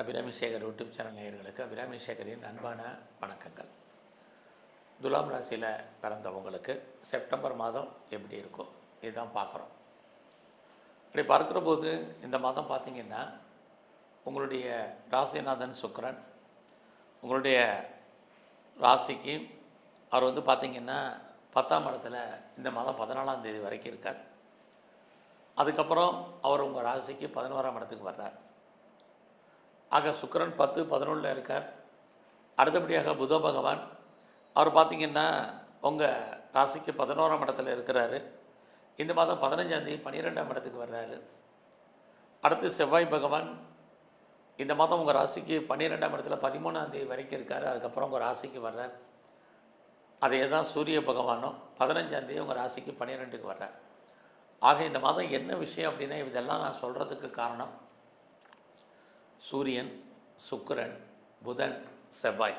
Abirami Sekar YouTube channel நேயர்களுக்கு அபிராமி சேகரின் அன்பான வணக்கங்கள். துலாம் ராசியில் பிறந்தவங்களுக்கு செப்டம்பர் மாதம் எப்படி இருக்கும் இதுதான் பார்க்குறோம். இப்படி பார்க்குற போது இந்த மாதம் பார்த்திங்கன்னா உங்களுடைய ராசிநாதன் சுக்கரன் உங்களுடைய ராசிக்கு அவர் வந்து பார்த்திங்கன்னா பத்தாம் இடத்துல இந்த மாதம் பதினாலாம் தேதி வரைக்கும் இருக்கார். அதுக்கப்புறம் அவர் உங்கள் ராசிக்கு பதினோராம் இடத்துக்கு வர்றார். ஆக சுக்கிரன் பத்து பதினொன்றில் இருக்கார். அடுத்தபடியாக புத பகவான். அவர் பார்த்திங்கன்னா உங்கள் ராசிக்கு பதினோராம் இடத்துல இருக்கிறாரு. இந்த மாதம் பதினஞ்சாந்தேதி பன்னிரெண்டாம் இடத்துக்கு வர்றாரு. அடுத்து செவ்வாய் பகவான். இந்த மாதம் உங்கள் ராசிக்கு பன்னிரெண்டாம் இடத்துல பதிமூணாந்தேதி வரைக்கும் இருக்கார். அதுக்கப்புறம் உங்கள் ராசிக்கு வர்றார். அதே தான் சூரிய பகவானும் பதினஞ்சாந்தேதி உங்கள் ராசிக்கு பன்னிரெண்டுக்கு வர்றார். ஆக இந்த மாதம் என்ன விஷயம் அப்படின்னா இதெல்லாம் நான் சொல்கிறதுக்கு காரணம் சூரியன் சுக்கரன் புதன் செவ்வாய்.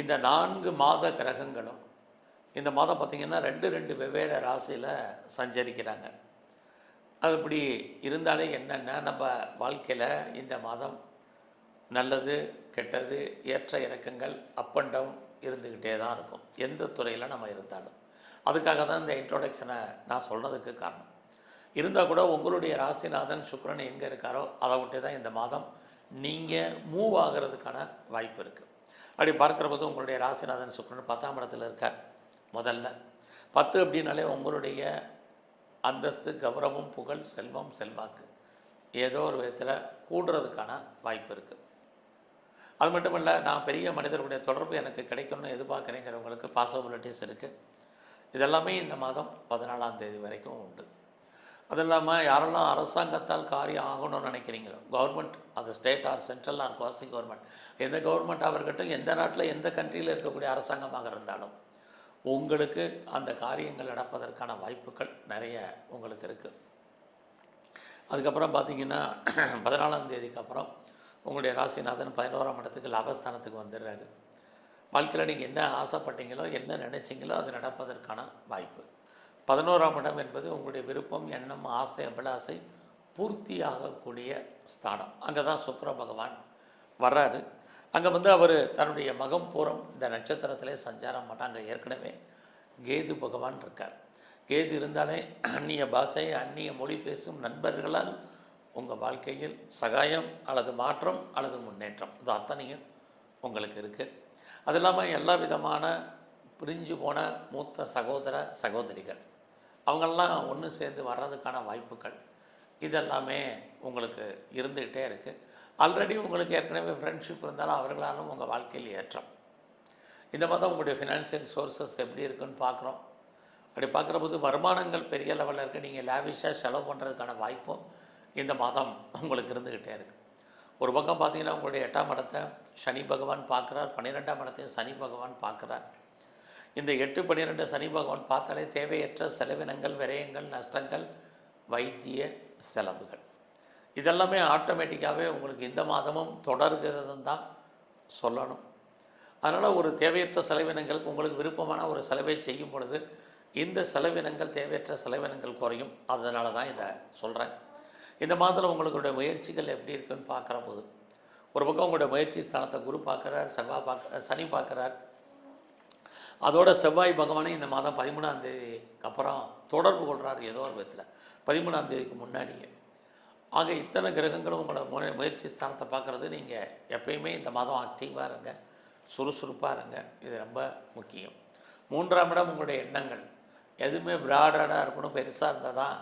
இந்த நான்கு மாத கிரகங்களும் இந்த மாதம் பார்த்திங்கன்னா ரெண்டு ரெண்டு வெவ்வேறு ராசியில் சஞ்சரிக்கிறாங்க. அது இப்படி இருந்தாலே என்னென்னா நம்ம வாழ்க்கையில் இந்த மாதம் நல்லது கெட்டது ஏற்ற இறக்கங்கள் அப் அண்ட் டவுன் இருந்துக்கிட்டே தான் இருக்கும். எந்த துறையில் நம்ம இருந்தாலும். அதுக்காக தான் இந்த இன்ட்ரோடக்ஷனை நான் சொன்னதுக்கு காரணம். இருந்தால் கூட உங்களுடைய ராசிநாதன் சுக்கரன் எங்கே இருக்காரோ அதை விட்டு தான் இந்த மாதம் நீங்கள் மூவ் ஆகிறதுக்கான வாய்ப்பு இருக்குது அப்படி பார்க்குற போது உங்களுடைய ராசிநாதன் சுக்கிரன் பத்தாம் இடத்துல இருக்கார் முதல்ல. பத்து அப்படின்னாலே உங்களுடைய அந்தஸ்து கௌரவம் புகழ் செல்வம் செல்வாக்கு. ஏதோ ஒரு விதத்தில் கூடுறதுக்கான வாய்ப்பு இருக்குது அது மட்டும் இல்லை நான் பெரிய மனிதர்களுடைய தொடர்பு எனக்கு கிடைக்கணும்னு எதிர்பார்க்குறேங்கிறவங்களுக்கு பாசிபிலிட்டிஸ் இருக்குது இதெல்லாமே இந்த மாதம் பதினாலாம் தேதி வரைக்கும் உண்டு. அது இல்லாமல் யாரெல்லாம் அரசாங்கத்தால் காரியம் ஆகணும்னு நினைக்கிறீங்களோ கவர்மெண்ட் அது state or central or costing government எந்த கவர்மெண்ட்டாக இருக்கட்டும் எந்த நாட்டில் எந்த கண்ட்ரியில் இருக்கக்கூடிய அரசாங்கமாக இருந்தாலும் உங்களுக்கு அந்த காரியங்கள் நடப்பதற்கான வாய்ப்புகள் நிறைய உங்களுக்கு இருக்குது அதுக்கப்புறம் பார்த்தீங்கன்னா பதினாலாம் தேதிக்கு அப்புறம் உங்களுடைய ராசிநாதன் பதினோராம் இடத்துக்கு லாபஸ்தானத்துக்கு வந்துடுறாரு. வாழ்க்கையில் நீங்கள் என்ன ஆசைப்பட்டீங்களோ என்ன நினச்சிங்களோ அது நடப்பதற்கான வாய்ப்பு. பதினோராம் இடம் என்பது உங்களுடைய விருப்பம் எண்ணம் ஆசை அபிலாசை பூர்த்தியாகக்கூடிய ஸ்தானம். அங்கே தான் சுக்கிர பகவான் வர்றாரு. அங்கே வந்து அவர் தன்னுடைய மகம் பூரம் இந்த நட்சத்திரத்திலே சஞ்சாரம் பண்ணாங்க ஏற்கனவே கேது பகவான் இருக்கார். கேது இருந்தாலே அந்நிய பாஷை அந்நிய மொழி பேசும் நண்பர்களால் உங்கள் வாழ்க்கையில் சகாயம் அல்லது மாற்றம் அல்லது முன்னேற்றம். இது அத்தனையும் உங்களுக்கு இருக்குது அது இல்லாமல் எல்லா விதமான பிரிஞ்சு போன மூத்த சகோதர சகோதரிகள். அவங்கெல்லாம் ஒன்று சேர்ந்து வர்றதுக்கான வாய்ப்புகள் இதெல்லாமே உங்களுக்கு இருந்துக்கிட்டே இருக்குது ஆல்ரெடி உங்களுக்கு ஏற்கனவே ஃப்ரெண்ட்ஷிப் இருந்தாலும் அவர்களாலும் உங்கள் வாழ்க்கையில் ஏற்றம். இந்த மாதம் உங்களுடைய ஃபினான்ஷியல் சோர்சஸ் எப்படி இருக்குன்னு பார்க்குறோம். அப்படி பார்க்குற போது வருமானங்கள் பெரிய லெவலில் இருக்குது நீங்கள் லேவிஷாக செலவு பண்ணுறதுக்கான வாய்ப்பும் இந்த மாதம் உங்களுக்கு இருந்துக்கிட்டே இருக்குது ஒரு பக்கம் பார்த்தீங்கன்னா உங்களுடைய எட்டாம் இடத்தை சனி பகவான் பார்க்குறார். பன்னிரெண்டாம் இடத்தையும் சனி பகவான் பார்க்குறார். இந்த எட்டு பன்னிரெண்டு சனி பகவான் பார்த்தாலே தேவையற்ற செலவினங்கள் விரயங்கள் நஷ்டங்கள் வைத்திய செலவுகள். இதெல்லாமே ஆட்டோமேட்டிக்காகவே உங்களுக்கு இந்த மாதமும் தொடர்கிறதுன்னு தான் சொல்லணும். அதனால் ஒரு தேவையற்ற செலவினங்களுக்கு உங்களுக்கு விருப்பமான ஒரு செலவை செய்யும் பொழுது இந்த செலவினங்கள் தேவையற்ற செலவினங்கள் குறையும். அதனால தான் இதை சொல்கிறேன் இந்த மாதத்தில் உங்களுடைய முயற்சிகள் எப்படி இருக்குன்னு பார்க்குற போது ஒரு பக்கம் உங்களுடைய முயற்சி ஸ்தானத்தை குரு பார்க்குறார் செவ்வாய் பார்க்க சனி பார்க்குறார் அதோட செவ்வாய் பகவானே இந்த மாதம் பதிமூணாம் தேதிக்கு அப்புறம் தொடர்பு கொள்கிறார் ஏதோ ஒரு விதத்தில். பதிமூணாம் தேதிக்கு முன்னாடியே ஆக இத்தனை கிரகங்களும் உங்களை மு முயற்சி ஸ்தானத்தை பார்க்குறது நீங்கள் எப்பயுமே இந்த மாதம் ஆக்டிவாக இருங்க. சுறுசுறுப்பாக இருங்க. இது ரொம்ப முக்கியம். மூன்றாம் இடம் உங்களுடைய எண்ணங்கள். எதுவுமே பிராடடாக இருக்கணும். பெருசாக இருந்தால் தான்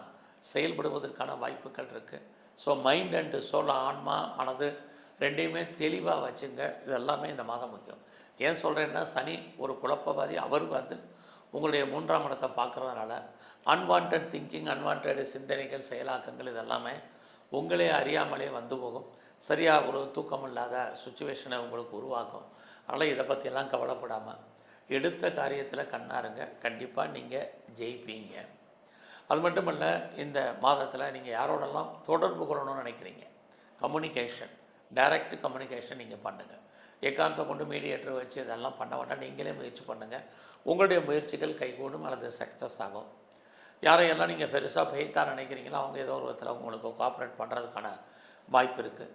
செயல்படுவதற்கான வாய்ப்புகள் இருக்குது ஸோ மைண்ட் அண்டு சோல் ஆன்மா மனது ரெண்டையுமே தெளிவாக வச்சுங்க. இது எல்லாமே இந்த மாதம் முக்கியம். ஏன் சொல்கிறேன்னா சனி ஒரு குழப்பவாதி. அவர் வந்து உங்களுடைய மூன்றாம் இடத்தை பார்க்குறதுனால அன்வான்ட் திங்கிங் அன்வான்ட் சிந்தனைகள் செயலாக்கங்கள் இதெல்லாமே உங்களே அறியாமலே வந்து போகும். சரியாக ஒரு தூக்கம் இல்லாத சுச்சுவேஷனை உங்களுக்கு உருவாக்கும். அதனால் இதை பற்றியெல்லாம் கவலைப்படாமல் எடுத்த காரியத்தில் கண்ணாருங்க. கண்டிப்பாக நீங்கள் ஜெயிப்பீங்க. அது மட்டும் இல்லை இந்த மாதத்தில் நீங்கள் யாரோடெல்லாம் தொடர்பு கொள்ளணும்னு நினைக்கிறீங்க? கம்யூனிகேஷன் டைரக்ட் கம்யூனிகேஷன் நீங்கள் பண்ணுங்கள் ஏகாந்தம் கொண்டு மீடியேட்டர் வச்சு இதெல்லாம் பண்ண வேண்டாம். நீங்களே முயற்சி பண்ணுங்கள் உங்களுடைய முயற்சிகள் கைகூடும் அல்லது சக்ஸஸ் ஆகும். யாரையெல்லாம் நீங்கள் பெருசாக பெய்த்தான் நினைக்கிறீங்களோ அவங்க ஏதோ ஒரு விதத்தில் உங்களுக்கு கோஆப்ரேட் பண்ணுறதுக்கான வாய்ப்பு இருக்குது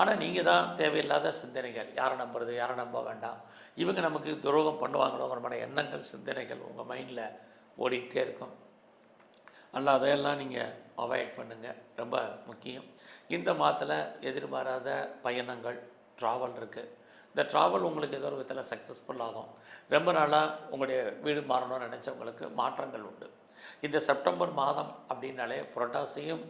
ஆனால் நீங்கள் தான் தேவையில்லாத சிந்தனைகள். யாரை நம்புறது யாரை நம்ப வேண்டாம். இவங்க நமக்கு துரோகம் பண்ணுவாங்களோங்கிற மாதிரி எண்ணங்கள் சிந்தனைகள் உங்கள் மைண்டில் ஓடிக்கிட்டே இருக்கும். அல்ல அதையெல்லாம் நீங்கள் அவாய்ட் பண்ணுங்கள் ரொம்ப முக்கியம். இந்த மாதத்தில் எதிர்பாராத பயணங்கள் ட்ராவல் இருக்குது இந்த ட்ராவல் உங்களுக்கு ஏதோ ஒரு விதத்தில் சக்ஸஸ்ஃபுல் ஆகும். ரொம்ப நாளாக உங்களுடைய வீடு மாறணும்னு நினச்சவங்களுக்கு மாற்றங்கள் உண்டு. இந்த செப்டம்பர் மாதம் அப்படின்னாலே புரட்டாசியும்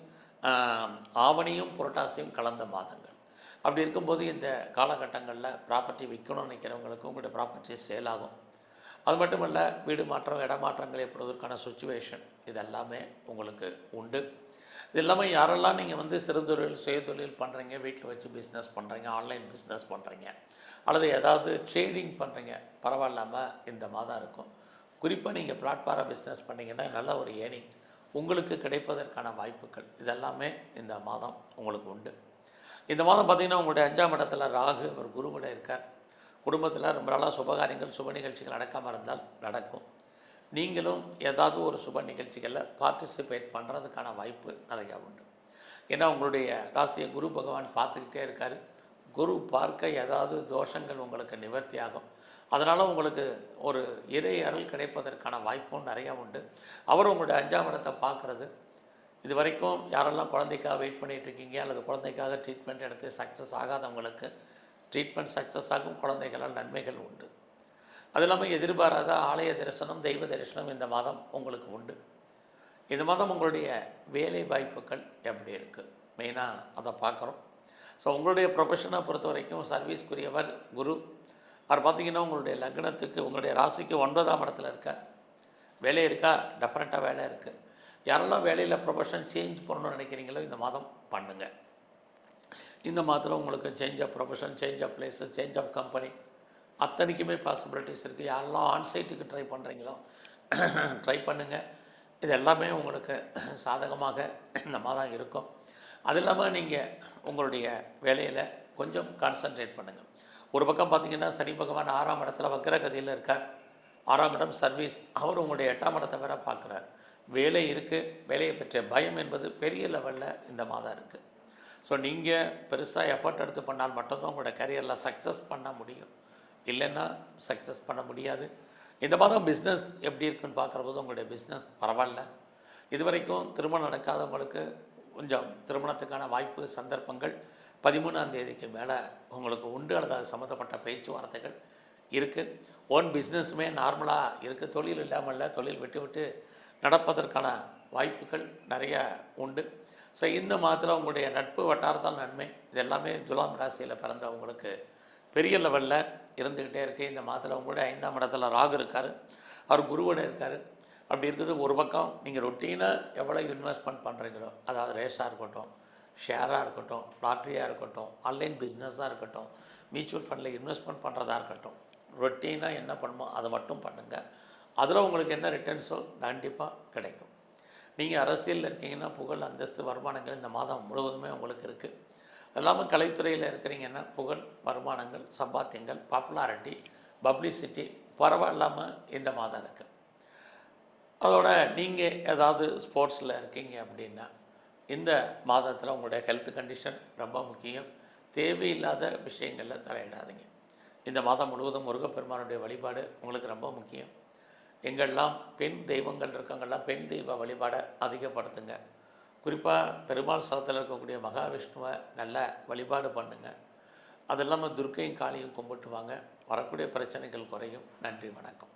ஆவணியும் புரட்டாசியும் கலந்த மாதங்கள். அப்படி இருக்கும்போது இந்த காலகட்டங்களில் ப்ராப்பர்ட்டி விற்கணும்னு நினைக்கிறவங்களுக்கு உங்களுடைய ப்ராப்பர்ட்டி சேல் ஆகும். அது மட்டும் வீடு மாற்றம் இடமாற்றங்கள் ஏற்படுவதற்கான சுச்சுவேஷன் இதெல்லாமே உங்களுக்கு உண்டு. இது இல்லாமல் யாரெல்லாம் நீங்கள் வந்து சிறுதொழில் சுயதொழில் பண்ணுறீங்க வீட்டில் வச்சு பிஸ்னஸ் பண்ணுறீங்க ஆன்லைன் பிஸ்னஸ் பண்ணுறீங்க அல்லது ஏதாவது ட்ரேடிங் பண்ணுறீங்க பரவாயில்லாமல் இந்த மாதம் இருக்கும். குறிப்பாக நீங்கள் பிளாட்ஃபாரம் பிஸ்னஸ் பண்ணீங்கன்னா நல்ல ஒரு ஏர்னிங் உங்களுக்கு கிடைப்பதற்கான வாய்ப்புகள் இதெல்லாமே இந்த மாதம் உங்களுக்கு உண்டு. இந்த மாதம் பார்த்திங்கன்னா உங்களுடைய அஞ்சாம் இடத்துல ராகு அவர் குருவோட இருக்கார். குடும்பத்தில் ரொம்ப நாளாக சுபகாரியங்கள் சுப நிகழ்ச்சிகள் நடக்காமல் இருந்தால் நடக்கும். நீங்களும் ஏதாவது ஒரு சுப நிகழ்ச்சிகளில் பார்ட்டிசிபேட் பண்ணுறதுக்கான வாய்ப்பு நிறையா உண்டு. ஏன்னா உங்களுடைய ராசியை குரு பகவான் பார்த்துக்கிட்டே இருக்கார். குரு பார்க்க ஏதாவது தோஷங்கள் உங்களுக்கு நிவர்த்தி ஆகும். அதனால் உங்களுக்கு ஒரு இறை அருள் கிடைப்பதற்கான வாய்ப்பும் நிறையா உண்டு. அவர் உங்களுடைய அஞ்சாம் இடத்தை பார்க்குறது. இது வரைக்கும் யாரெல்லாம் குழந்தைக்காக வெயிட் பண்ணிகிட்டு இருக்கீங்க அல்லது குழந்தைக்காக ட்ரீட்மெண்ட் எடுத்து சக்ஸஸ் ஆகாதவங்களுக்கு ட்ரீட்மெண்ட் சக்ஸஸ் ஆகும் குழந்தைகளால் நன்மைகள் உண்டு. அது இல்லாமல் எதிர்பாராத ஆலய தரிசனம் தெய்வ தரிசனம் இந்த மாதம் உங்களுக்கு உண்டு. இந்த மாதம் உங்களுடைய வேலை வாய்ப்புகள் எப்படி இருக்குது மெயினாக அதை பார்க்குறோம். ஸோ உங்களுடைய ப்ரொஃபஷனை பொறுத்த வரைக்கும் சர்வீஸ்க்குரியவர் குரு. அவர் பார்த்தீங்கன்னா உங்களுடைய லக்னத்துக்கு உங்களுடைய ராசிக்கு ஒன்பதாம் இடத்துல இருக்கார். வேலை இருக்கா? டெஃபரெண்ட்டாக வேலை இருக்குது யாரெல்லாம் வேலையில் ப்ரொஃபஷன் சேஞ்ச் பண்ணணும்னு நினைக்கிறீங்களோ இந்த மாதம் பண்ணுங்கள் இந்த மாதத்தில் உங்களுக்கு change of profession change of place change of company அத்தனைக்குமே possibilities இருக்குது யாரெல்லாம் ஆன்சைட்டுக்கு ட்ரை பண்ணுறீங்களோ ட்ரை பண்ணுங்கள் இது எல்லாமே உங்களுக்கு சாதகமாக இந்த மாதம் இருக்கும். அது இல்லாமல் நீங்கள் உங்களுடைய வேலையில் கொஞ்சம் கான்சன்ட்ரேட் பண்ணுங்கள் ஒரு பக்கம் பார்த்தீங்கன்னா சனி பகவான் ஆறாம் இடத்துல வக்கரகதியில் இருக்கார். ஆறாம் இடம் சர்வீஸ் அவர் உங்களுடைய எட்டாம் இடத்தை வேற பார்க்குறார். வேலை இருக்குது வேலையை பற்றிய பயம் என்பது பெரிய லெவலில் இந்த மாதம் இருக்குது ஸோ நீங்கள் பெருசாக எஃபர்ட் எடுத்து பண்ணால் மட்டும்தான் உங்களோட கரியரில் சக்ஸஸ் பண்ண முடியும். இல்லைன்னா சக்ஸஸ் பண்ண முடியாது. இந்த மாதம் பிஸ்னஸ் எப்படி இருக்குன்னு பார்க்குற போது உங்களுடைய பிஸ்னஸ் பரவாயில்ல. இது வரைக்கும் திருமணம் நடக்காதவங்களுக்கு கொஞ்சம் திருமணத்துக்கான வாய்ப்பு சந்தர்ப்பங்கள். பதிமூணாம் தேதிக்கு மேலே உங்களுக்கு உண்டு அல்லது அது சம்மந்தப்பட்ட பேச்சுவார்த்தைகள் இருக்குது ஓன் பிஸ்னஸுமே நார்மலாக இருக்குது தொழில் இல்லாமல் இல்லை தொழில் விட்டு விட்டு நடப்பதற்கான வாய்ப்புகள் நிறைய உண்டு. ஸோ இந்த மாதத்தில் உங்களுடைய நட்பு வட்டாரத்தால் நன்மை. இது எல்லாமே துலாம் ராசியில் பிறந்தவங்களுக்கு பெரிய லெவலில் இருந்துக்கிட்டே இருக்குது இந்த மாதத்தில் உங்களுடைய ஐந்தாம் இடத்துல ராகு இருக்கார். அவர் குருவோட இருக்கார். அப்படி இருக்குது ஒரு பக்கம் நீங்கள் ரொட்டீனாக எவ்வளோ இன்வெஸ்ட்மெண்ட் பண்ணுறீங்களோ அதாவது ரேஸாக இருக்கட்டும் ஷேராக இருக்கட்டும் லாட்ரியாக இருக்கட்டும் ஆன்லைன் பிஸ்னஸாக இருக்கட்டும் மியூச்சுவல் ஃபண்டில் இன்வெஸ்ட்மெண்ட் பண்ணுறதா இருக்கட்டும் ரொட்டீனாக என்ன பண்ணுமோ அதை மட்டும் பண்ணுங்கள் அதில் உங்களுக்கு என்ன ரிட்டர்ன்ஸோ கண்டிப்பாக கிடைக்கும். நீங்கள் அரசியலில் இருக்கீங்கன்னா புகழ் அந்தஸ்து வருமானங்கள் இந்த மாதம் முழுவதுமே உங்களுக்கு இருக்குது அது இல்லாமல் கலைத்துறையில் இருக்கிறீங்கன்னா புகழ் வருமானங்கள் சம்பாத்தியங்கள் பாப்புலாரிட்டி பப்ளிசிட்டி பரவாயில்லாமல் இந்த மாதம் இருக்குது அதோட நீங்கள் ஏதாவது ஸ்போர்ட்ஸில் இருக்கீங்க அப்படின்னா இந்த மாதத்தில் உங்களுடைய ஹெல்த் கண்டிஷன் ரொம்ப முக்கியம். தேவையில்லாத விஷயங்களில் தலையிடாதீங்க. இந்த மாதம் முழுவதும் முருகப்பெருமானுடைய வழிபாடு உங்களுக்கு ரொம்ப முக்கியம். எங்கெல்லாம் பெண் தெய்வங்கள் இருக்கங்கள்லாம் பெண் தெய்வ வழிபாடை அதிகப்படுத்துங்க. குறிப்பாக பெருமாள் ஸ்தலத்தில் இருக்கக்கூடிய மகாவிஷ்ணுவை நல்ல வழிபாடு பண்ணுங்க. அது இல்லாமல் துர்க்கையும் காளியும் கும்பிட்டு வாங்க வரக்கூடிய பிரச்சனைகள் குறையும். நன்றி வணக்கம்.